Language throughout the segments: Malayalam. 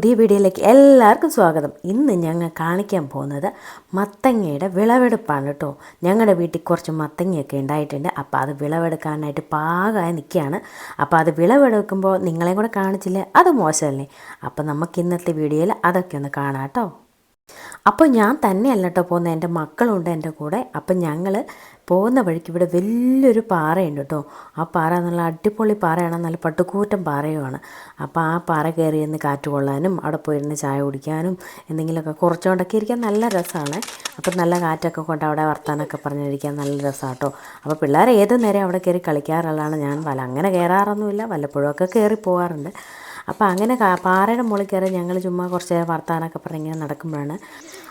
പുതിയ വീഡിയോയിലേക്ക് എല്ലാവർക്കും സ്വാഗതം. ഇന്ന് ഞങ്ങൾ കാണിക്കാൻ പോകുന്നത് മത്തങ്ങയുടെ വിളവെടുപ്പാണ് കേട്ടോ. ഞങ്ങളുടെ വീട്ടിൽ കുറച്ച് മത്തങ്ങയൊക്കെ ഉണ്ടായിട്ടുണ്ട്. അപ്പോൾ അത് വിളവെടുക്കാനായിട്ട് പാകമായി നിൽക്കുകയാണ്. അപ്പോൾ അത് വിളവെടുക്കുമ്പോൾ നിങ്ങളെയും കൂടെ കാണിച്ചില്ലേ? അത് മോശമല്ലേ? അപ്പോൾ നമുക്ക് ഇന്നത്തെ വീഡിയോയിൽ അതൊക്കെ ഒന്ന് കാണാം കേട്ടോ. അപ്പോൾ ഞാൻ തന്നെയല്ല കേട്ടോ പോകുന്നത്. എന്റെ മക്കളുണ്ട് എന്റെ കൂടെ. അപ്പം ഞങ്ങൾ പോകുന്ന വഴിക്ക് ഇവിടെ വലിയൊരു പാറയുണ്ട് കേട്ടോ. ആ പാറ നല്ല അടിപൊളി പാറയാണ്. നല്ല പട്ടുക്കൂറ്റം പാറയുമാണ്. അപ്പോൾ ആ പാറ കയറി നിന്ന് കാറ്റ് കൊള്ളാനും അവിടെ പോയിരുന്ന് ചായ കുടിക്കാനും എന്തെങ്കിലുമൊക്കെ കുറച്ചുകൊണ്ടൊക്കെ ഇരിക്കാൻ നല്ല രസമാണ്. അപ്പം നല്ല കാറ്റൊക്കെ കൊണ്ട് അവിടെ വർത്താനൊക്കെ പറഞ്ഞിരിക്കാൻ നല്ല രസമാണ് കേട്ടോ. അപ്പോൾ പിള്ളേർ ഏത് നേരം അവിടെ കയറി കളിക്കാറുള്ളതാണ് ഞാൻ വല അങ്ങനെ കയറാറൊന്നുമില്ല. വല്ലപ്പോഴൊക്കെ കയറി പോകാറുണ്ട് അപ്പോൾ അങ്ങനെ പാറയുടെ മുകളിൽ കയറി ഞങ്ങൾ ചുമ്മാ കുറച്ച് വർത്താനൊക്കെ പറഞ്ഞിങ്ങനെ നടക്കുമ്പോഴാണ്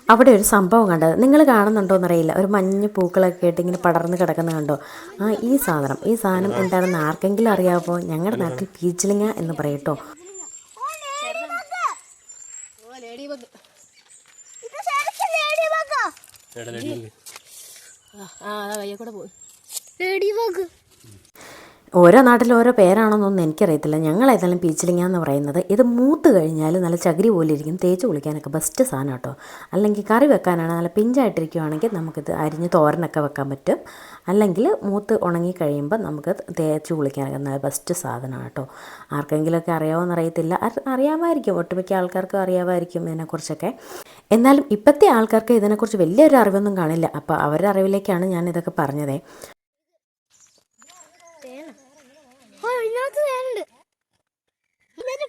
അവിടെ ഒരു സംഭവം കണ്ടത് നിങ്ങൾ കാണുന്നുണ്ടോ എന്നറിയില്ല ഒരു മഞ്ഞ പൂക്കളൊക്കെ ആയിട്ട് ഇങ്ങനെ പടർന്ന് കിടക്കുന്ന കണ്ടോ ആ ഈ സാധനം ഈ സാധനം എന്താണെന്ന് ആർക്കെങ്കിലും അറിയാവോ ഞങ്ങളുടെ നാട്ടിൽ പീച്ചിലിങ്ങ എന്ന് പറയട്ടോ ആ കയ്യെ കൂടെ പോയി ഓരോ നാട്ടിലും ഓരോ പേരാണെന്നൊന്നും എനിക്കറിയത്തില്ല. ഞങ്ങൾ ഏതായാലും പീച്ചിലിങ്ങ എന്ന് പറയുന്നത്. ഇത് മൂത്ത് കഴിഞ്ഞാൽ നല്ല ചകിരി പോലെ ഇരിക്കും. തേച്ച് കുളിക്കാനൊക്കെ ബെസ്റ്റ് സാധനം കേട്ടോ. അല്ലെങ്കിൽ കറി വെക്കാനാണ് നല്ല പിഞ്ചായിട്ടിരിക്കുവാണെങ്കിൽ നമുക്കിത് അരിഞ്ഞ് തോരനൊക്കെ വെക്കാൻ പറ്റും. അല്ലെങ്കിൽ മൂത്ത് ഉണങ്ങി കഴിയുമ്പോൾ നമുക്ക് തേച്ച് കുളിക്കാനൊക്കെ നല്ല ബെസ്റ്റ് സാധനമാണ് കേട്ടോ. ആർക്കെങ്കിലുമൊക്കെ അറിയാമോയെന്ന് അറിയത്തില്ല. അറിയാമായിരിക്കും. ഒട്ടുമിക്ക ആൾക്കാർക്കും അറിയാമായിരിക്കും ഇതിനെക്കുറിച്ചൊക്കെ. എന്നാലും ഇപ്പോഴത്തെ ആൾക്കാർക്ക് ഇതിനെക്കുറിച്ച് വലിയൊരു അറിവൊന്നും കാണില്ല. അപ്പോൾ അവരുടെ അറിവിലേക്കാണ് ഞാൻ ഇതൊക്കെ പറഞ്ഞതേ.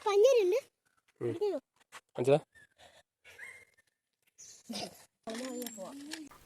പഞ്ഞരുണ്ട്.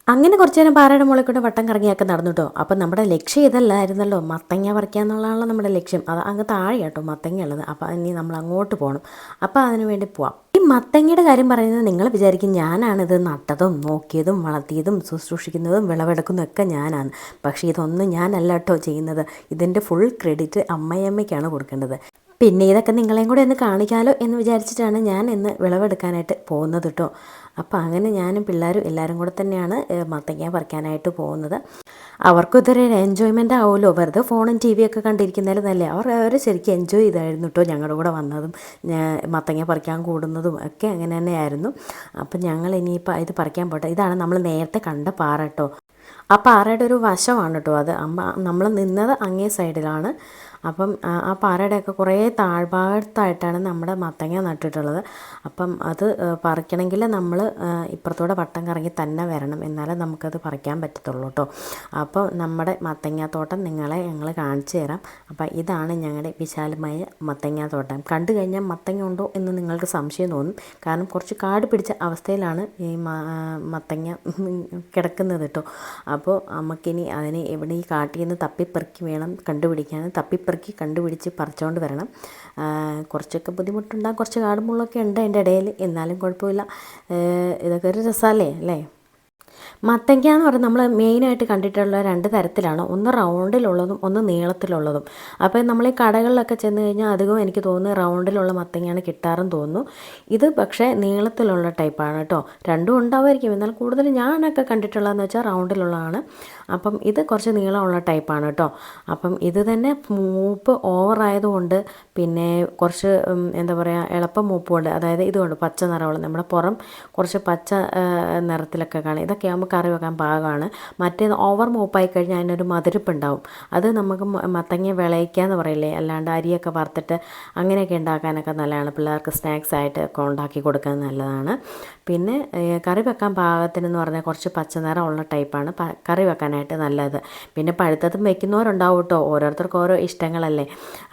അങ്ങനെ കുറച്ച് നേരം പാറയുടെ മുകളിൽ കൂടെ വട്ടം കറങ്ങിയൊക്കെ നടന്നു കേട്ടോ അപ്പം നമ്മുടെ ലക്ഷ്യം ഇതല്ലായിരുന്നല്ലോ. മത്തങ്ങ പറിക്കുക എന്നുള്ളതാണല്ലോ നമ്മുടെ ലക്ഷ്യം. അത് അങ്ങ് താഴെ കേട്ടോ മത്തങ്ങ ഉള്ളത്. അപ്പോൾ ഇനി നമ്മൾ അങ്ങോട്ട് പോകണം അപ്പോൾ അതിന് വേണ്ടി പോവാം. മത്തങ്ങയുടെ കാര്യം പറയുന്നത് നിങ്ങൾ വിചാരിക്കും ഞാനാണിത് നട്ടതും നോക്കിയതും വളർത്തിയതും ശുശ്രൂഷിക്കുന്നതും വിളവെടുക്കുന്നതും ഒക്കെ ഞാനാണ്. പക്ഷേ ഇതൊന്നും ഞാനല്ല കേട്ടോ ചെയ്യുന്നത്. ഇതിന്റെ ഫുൾ ക്രെഡിറ്റ് അമ്മയമ്മയ്ക്കാണ് കൊടുക്കേണ്ടത്. പിന്നെ ഇതൊക്കെ നിങ്ങളെയും കൂടെ ഒന്ന് കാണിക്കാമല്ലോ എന്ന് വിചാരിച്ചിട്ടാണ് ഞാൻ ഇന്ന് വിളവെടുക്കാനായിട്ട് പോകുന്നത് കേട്ടോ അപ്പോൾ അങ്ങനെ ഞാനും പിള്ളേരും എല്ലാവരും കൂടെ തന്നെയാണ് മത്തങ്ങ പറിക്കാനായിട്ട് പോകുന്നത്. അവർക്കും ഇതൊരു എൻജോയ്മെന്റ് ആവുമല്ലോ. വെറുതെ ഫോണും ടി വിയൊക്കെ കണ്ടിരിക്കുന്നതിൽ നല്ലേ അവർ അവർ ശരിക്കും എൻജോയ് ചെയ്തായിരുന്നു കേട്ടോ ഞങ്ങളുടെ കൂടെ വന്നതും. മത്തങ്ങ പറിക്കാൻ കൂടുന്നതും ഒക്കെ അങ്ങനെ തന്നെയായിരുന്നു. അപ്പം ഞങ്ങൾ ഇനിയിപ്പോൾ ഇത് പറിക്കാൻ പോട്ടെ. ഇതാണ് നമ്മൾ നേരത്തെ കണ്ട പാറ കേട്ടോ ആ പാറയുടെ ഒരു വശമാണ് കേട്ടോ അത്. അമ്മ നമ്മൾ നിന്നത് അങ്ങേ സൈഡിലാണ് അപ്പം ആ പാറയുടെയൊക്കെ കുറേ താഴ്ഭാഗത്തായിട്ടാണ് നമ്മുടെ മത്തങ്ങ നട്ടിട്ടുള്ളത്. അപ്പം അത് പറിക്കണമെങ്കിൽ നമ്മൾ ഇപ്പുറത്തൂടെ വട്ടം കറങ്ങി തന്നെ വരണം. എന്നാലേ നമുക്കത് പറിക്കാൻ പറ്റത്തുള്ളൂ കേട്ടോ അപ്പോൾ നമ്മുടെ മത്തങ്ങാത്തോട്ടം നിങ്ങളെ ഞങ്ങൾ കാണിച്ചു തരാം. അപ്പം ഇതാണ് ഞങ്ങളുടെ വിശാലമായ മത്തങ്ങാത്തോട്ടം. കണ്ടു കഴിഞ്ഞാൽ മത്തങ്ങ ഉണ്ടോ എന്ന് നിങ്ങൾക്ക് സംശയം തോന്നും. കാരണം കുറച്ച് കാട് പിടിച്ച അവസ്ഥയിലാണ് ഈ മത്തങ്ങ കിടക്കുന്നത് കേട്ടോ അപ്പോൾ നമുക്കിനി അതിനെ എവിടെ ഈ കാട്ടിൽ നിന്ന് തപ്പിപ്പെറുക്കി വേണം കണ്ടുപിടിക്കാൻ. തപ്പിപ്പെറുക്കി കണ്ടുപിടിച്ച് പറിച്ചുകൊണ്ട് വരണം. കുറച്ചൊക്കെ ബുദ്ധിമുട്ടുണ്ടാകും കുറച്ച് കാടുമുള്ളൊക്കെ ഉണ്ട് അതിന്റെ ഇടയിൽ. എന്നാലും കുഴപ്പമില്ല. ഇതൊക്കെ ഒരു രസമല്ലേ അല്ലേ? മത്തങ്ങ എന്ന് പറയുന്നത് നമ്മൾ മെയിനായിട്ട് കണ്ടിട്ടുള്ള രണ്ട് തരത്തിലാണ്. ഒന്ന് റൗണ്ടിലുള്ളതും ഒന്ന് നീളത്തിലുള്ളതും. അപ്പോൾ നമ്മൾ ഈ കടകളിലൊക്കെ ചെന്ന് കഴിഞ്ഞാൽ അധികം എനിക്ക് തോന്നുന്നു റൗണ്ടിലുള്ള മത്തങ്ങയാണ് കിട്ടാറെന്ന് തോന്നുന്നു. ഇത് പക്ഷേ നീളത്തിലുള്ള ടൈപ്പാണ് കേട്ടോ. രണ്ടും ഉണ്ടാവുമായിരിക്കും. എന്നാൽ കൂടുതൽ ഞാനൊക്കെ കണ്ടിട്ടുള്ളതെന്ന് വെച്ചാൽ റൗണ്ടിലുള്ളതാണ്. അപ്പം ഇത് കുറച്ച് നീളമുള്ള ടൈപ്പാണ് കേട്ടോ. അപ്പം ഇത് തന്നെ മൂപ്പ് ഓവറായതുകൊണ്ട് പിന്നെ കുറച്ച് എന്താ പറയുക എളുപ്പം മൂപ്പുണ്ട്. അതായത് ഇതുകൊണ്ട് പച്ച നിറമുള്ള നമ്മുടെ പുറം കുറച്ച് പച്ച നിറത്തിലൊക്കെ കാണും. ഇതൊക്കെ ആകുമ്പോൾ കറി വെക്കാൻ പാകമാണ്. മറ്റേത് ഓവർ മൂപ്പായി കഴിഞ്ഞാൽ അതിനൊരു മധുരപ്പ് ഉണ്ടാവും അത് നമുക്ക് മത്തങ്ങ വിളയിക്കുക എന്ന് പറയില്ലേ? അല്ലാണ്ട് അരിയൊക്കെ വറുത്തിട്ട് അങ്ങനെയൊക്കെ ഉണ്ടാക്കാനൊക്കെ നല്ലതാണ്. പിള്ളേർക്ക് സ്നാക്സ് ആയിട്ട് ഒക്കെ ഉണ്ടാക്കി കൊടുക്കാൻ നല്ലതാണ്. പിന്നെ കറി വെക്കാൻ പാകത്തിനെന്ന് പറഞ്ഞാൽ കുറച്ച് പച്ച നിറമുള്ള ടൈപ്പാണ്. കറി കറി വെക്കാനായിട്ട് നല്ലത്. പിന്നെ പഴുത്തതും വെക്കുന്നവരുണ്ടാവും കേട്ടോ ഓരോരുത്തർക്കും ഓരോ ഇഷ്ടങ്ങളല്ലേ.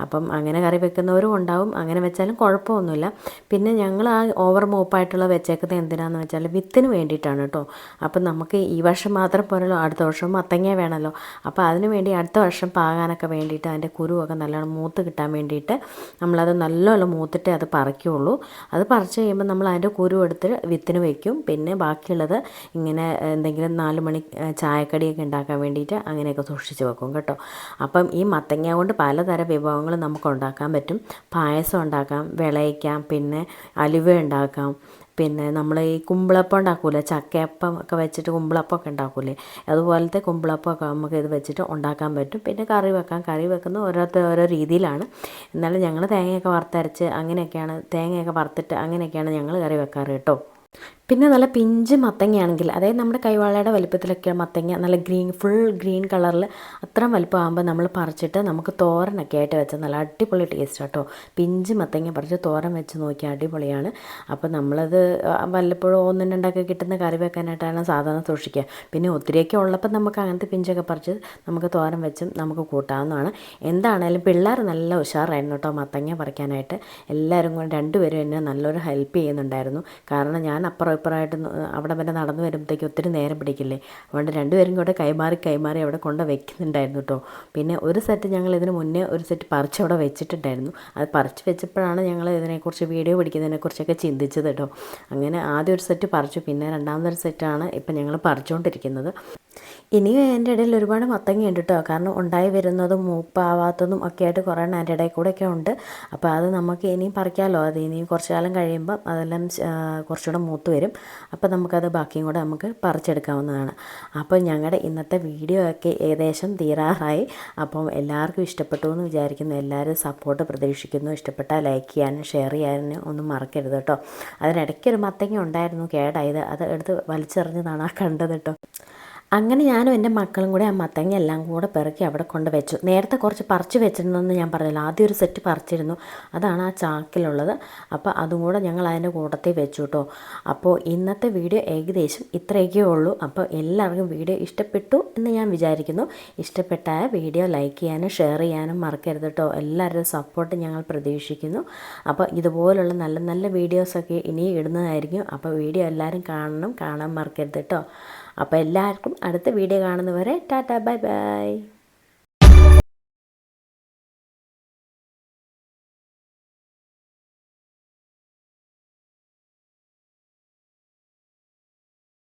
അപ്പം അങ്ങനെ കറി വെക്കുന്നവരും ഉണ്ടാവും. അങ്ങനെ വെച്ചാലും കുഴപ്പമൊന്നുമില്ല. പിന്നെ ഞങ്ങൾ ആ ഓവർ മൂപ്പായിട്ടുള്ള വെച്ചേക്കുന്നത് എന്തിനാന്ന് വെച്ചാൽ വിത്തിന് വേണ്ടിയിട്ടാണ് കേട്ടോ അപ്പം നമുക്ക് ഈ വർഷം മാത്രം പോരല്ലോ. അടുത്ത വർഷം മത്തങ്ങ വേണമല്ലോ അപ്പോൾ അതിന് വേണ്ടി അടുത്ത വർഷം പാകാനൊക്കെ വേണ്ടിയിട്ട് അതിന്റെ കുരുവൊക്കെ നല്ലോണം മൂത്ത് കിട്ടാൻ വേണ്ടിയിട്ട് നമ്മളത് നല്ലോണം മൂത്തിട്ടേ അത് പറിക്കുകയുള്ളൂ അത് പറിച്ച് കഴിയുമ്പോൾ നമ്മൾ അതിന്റെ കുരു എടുത്ത് വിത്തിന് വയ്ക്കും പിന്നെ ബാക്കിയുള്ളത് ഇങ്ങനെ എന്തെങ്കിലും നാല് മണി ചായക്കടിയൊക്കെ ഉണ്ടാക്കാൻ വേണ്ടിയിട്ട് അങ്ങനെയൊക്കെ സൂക്ഷിച്ച് വെക്കും കേട്ടോ. അപ്പം ഈ മത്തങ്ങ കൊണ്ട് പലതരം വിഭവങ്ങൾ നമുക്ക് ഉണ്ടാക്കാൻ പറ്റും. പായസം ഉണ്ടാക്കാം വിളയിക്കാം പിന്നെ അലുവ ഉണ്ടാക്കാം പിന്നെ നമ്മൾ ഈ കുമ്പിളപ്പം ഉണ്ടാക്കൂലേ? ചക്കയപ്പം ഒക്കെ വെച്ചിട്ട് കുമ്പിളപ്പം ഒക്കെ ഉണ്ടാക്കൂലേ? അതുപോലത്തെ കുമ്പിളപ്പം ഒക്കെ നമുക്ക് ഇത് വെച്ചിട്ട് ഉണ്ടാക്കാൻ പറ്റും. പിന്നെ കറി വെക്കാം. കറി വെക്കുന്ന ഓരോരുത്തർ ഓരോ രീതിയിലാണ്. എന്നാലും ഞങ്ങൾ തേങ്ങയൊക്കെ വറുത്തരച്ച് അങ്ങനെയൊക്കെയാണ് തേങ്ങയൊക്കെ വറുത്തിട്ട് അങ്ങനെയൊക്കെയാണ് ഞങ്ങൾ കറി വെക്കാറ് കേട്ടോ. പിന്നെ നല്ല പിഞ്ച് മത്തങ്ങയാണെങ്കിൽ അതായത് നമ്മുടെ കൈവാളയുടെ വലിപ്പത്തിലൊക്കെ മത്തങ്ങ നല്ല ഗ്രീൻ ഫുൾ ഗ്രീൻ കളറിൽ അത്രയും വലിപ്പമാകുമ്പോൾ നമ്മൾ പറിച്ചിട്ട് നമുക്ക് തോരനൊക്കെ ആയിട്ട് വെച്ചാൽ നല്ല അടിപൊളി ടേസ്റ്റ് കേട്ടോ പിഞ്ച് മത്തങ്ങ പറിച്ച് തോരൻ വെച്ച് നോക്കിയാൽ അടിപൊളിയാണ്. അപ്പോൾ നമ്മളത് വല്ലപ്പോഴും ഒന്നും രണ്ടൊക്കെ കിട്ടുന്ന കറി വെക്കാനായിട്ടാണ് സാധാരണ സൂക്ഷിക്കുക. പിന്നെ ഒത്തിരിയൊക്കെ ഉള്ളപ്പോൾ നമുക്ക് അങ്ങനത്തെ പിഞ്ചൊക്കെ പറിച്ച് നമുക്ക് തോരൻ വെച്ചും നമുക്ക് കൂട്ടാവുന്നതാണ്. എന്താണേലും പിള്ളേർ നല്ല ഉഷാറായിരുന്നു കേട്ടോ മത്തങ്ങ പറിക്കാനായിട്ട്. എല്ലാവരും കൂടെ രണ്ടുപേരും എന്നെ നല്ലൊരു ഹെൽപ്പ് ചെയ്യുന്നുണ്ടായിരുന്നു. കാരണം ഞാൻ അപ്പുറം ഇപ്പുറമായിട്ട് അവിടെ വരെ നടന്നു വരുമ്പോഴത്തേക്ക് ഒത്തിരി നേരം പിടിക്കില്ലേ? അതുകൊണ്ട് രണ്ടുപേരും കൂടെ കൈമാറി കൈമാറി അവിടെ കൊണ്ട് വെക്കുന്നുണ്ടായിരുന്നു കേട്ടോ പിന്നെ ഒരു സെറ്റ് ഞങ്ങൾ ഇതിന് മുന്നേ ഒരു സെറ്റ് പറിച്ച് അവിടെ വെച്ചിട്ടുണ്ടായിരുന്നു. അത് പറിച്ച് വെച്ചപ്പോഴാണ് ഞങ്ങൾ ഇതിനെക്കുറിച്ച് വീഡിയോ പിടിക്കുന്നതിനെക്കുറിച്ചൊക്കെ ചിന്തിച്ചത് കേട്ടോ അങ്ങനെ ആദ്യം ഒരു സെറ്റ് പറിച്ചു പിന്നെ രണ്ടാമതൊരു സെറ്റാണ് ഇപ്പം ഞങ്ങൾ പറിച്ചുകൊണ്ടിരിക്കുന്നത്. ഇനിയും എന്റെ ഇടയിൽ ഒരുപാട് മത്തങ്ങ ഉണ്ട് കേട്ടോ കാരണം ഉണ്ടായി വരുന്നതും മൂപ്പാവാത്തതും ഒക്കെ ആയിട്ട് കുറേ എന്റെ ഇടയിൽ കൂടെ ഒക്കെ ഉണ്ട്. അപ്പോൾ അത് നമുക്ക് ഇനിയും പറിക്കാമല്ലോ അത് ഇനിയും കുറച്ച് കാലം കഴിയുമ്പോൾ അതെല്ലാം കുറച്ചുകൂടെ മൂത്ത് വരും. അപ്പോൾ നമുക്കത് ബാക്കിയും കൂടെ നമുക്ക് പറിച്ചെടുക്കാവുന്നതാണ്. അപ്പോൾ ഞങ്ങളുടെ ഇന്നത്തെ വീഡിയോ ഒക്കെ ഏകദേശം തീരാറായി. അപ്പം എല്ലാവർക്കും ഇഷ്ടപ്പെട്ടു എന്ന് വിചാരിക്കുന്നു. എല്ലാവരും സപ്പോർട്ട് പ്രതീക്ഷിക്കുന്നു. ഇഷ്ടപ്പെട്ടാൽ ലൈക്ക് ചെയ്യാനും ഷെയർ ചെയ്യാനും ഒന്നും മറക്കരുത് കേട്ടോ അതിനിടയ്ക്ക് ഒരു മത്തങ്ങ ഉണ്ടായിരുന്നു കേടായത്. അത് എടുത്ത് വലിച്ചെറിഞ്ഞതാണ് ആ കണ്ടത് കേട്ടോ അങ്ങനെ ഞാനും എന്റെ മക്കളും കൂടെ ആ മത്തങ്ങ എല്ലാം കൂടെ പെറുക്കി അവിടെ കൊണ്ട് വെച്ചു. നേരത്തെ കുറച്ച് പറിച്ചു വെച്ചിരുന്നെന്ന് ഞാൻ പറഞ്ഞില്ല. ആദ്യം ഒരു സെറ്റ് പറിച്ചിരുന്നു. അതാണ് ആ ചാക്കിലുള്ളത്. അപ്പോൾ അതും കൂടെ ഞങ്ങൾ അതിന്റെ കൂട്ടത്തിൽ വെച്ചു കേട്ടോ അപ്പോൾ ഇന്നത്തെ വീഡിയോ ഏകദേശം ഇത്രയൊക്കെ ഉള്ളൂ. അപ്പോൾ എല്ലാവർക്കും വീഡിയോ ഇഷ്ടപ്പെട്ടു എന്ന് ഞാൻ വിചാരിക്കുന്നു. ഇഷ്ടപ്പെട്ടായ വീഡിയോ ലൈക്ക് ചെയ്യാനും ഷെയർ ചെയ്യാനും മറക്കരുത് കേട്ടോ എല്ലാവരുടെയും സപ്പോർട്ട് ഞങ്ങൾ പ്രതീക്ഷിക്കുന്നു. അപ്പോൾ ഇതുപോലുള്ള നല്ല നല്ല വീഡിയോസൊക്കെ ഇനി ഇടുന്നതായിരിക്കും. അപ്പോൾ വീഡിയോ എല്ലാവരും കാണണം. കാണാൻ മറക്കരുത് കേട്ടോ അപ്പോൾ എല്ലാവർക്കും അടുത്ത വീഡിയോ കാണുന്നവരെ ടാറ്റ ബൈ ബൈ.